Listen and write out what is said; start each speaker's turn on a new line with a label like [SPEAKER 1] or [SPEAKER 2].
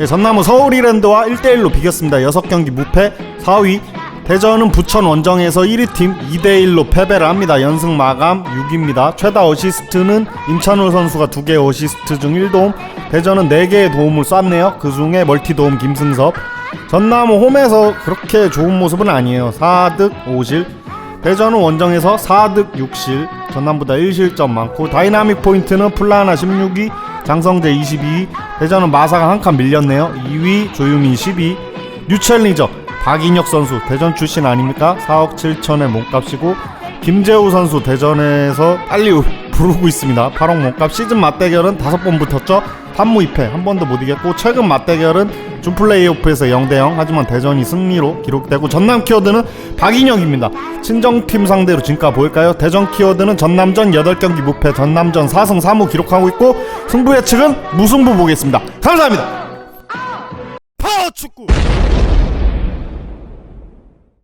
[SPEAKER 1] 예, 전남은 서울이랜드와 1대1로 비겼습니다. 6경기 무패 4위. 대전은 부천 원정에서 1위 팀 2대1로 패배를 합니다. 연승 마감 6위입니다. 최다 어시스트는 임찬울 선수가 2개 어시스트 중 1도움. 대전은 4개의 도움을 쐈네요. 그 중에 멀티 도움 김승섭. 전남은 홈에서 그렇게 좋은 모습은 아니에요. 4득 5실. 대전은 원정에서 4득 6실. 전남보다 1실점 많고 다이나믹 포인트는 플라나 16위, 장성재 22위. 대전은 마사가 한 칸 밀렸네요. 2위 조유민 12위. 뉴챌린저 박인혁 선수 대전 출신 아닙니까? 4억 7천의 몸값이고 김재우 선수 대전에서 빨리 우- 부르고 있습니다. 8억 몸값 시즌 맞대결은 5번 붙었죠. 3무 2패 한 번도 못 이겼고 최근 맞대결은 준 플레이오프에서 0대0 하지만 대전이 승리로 기록되고 전남 키워드는 박인혁입니다. 친정팀 상대로 진가 보일까요? 대전 키워드는 전남전 8경기 무패 전남전 4승 3무 기록하고 있고 승부 예측은 무승부 보겠습니다. 감사합니다. 파워 축구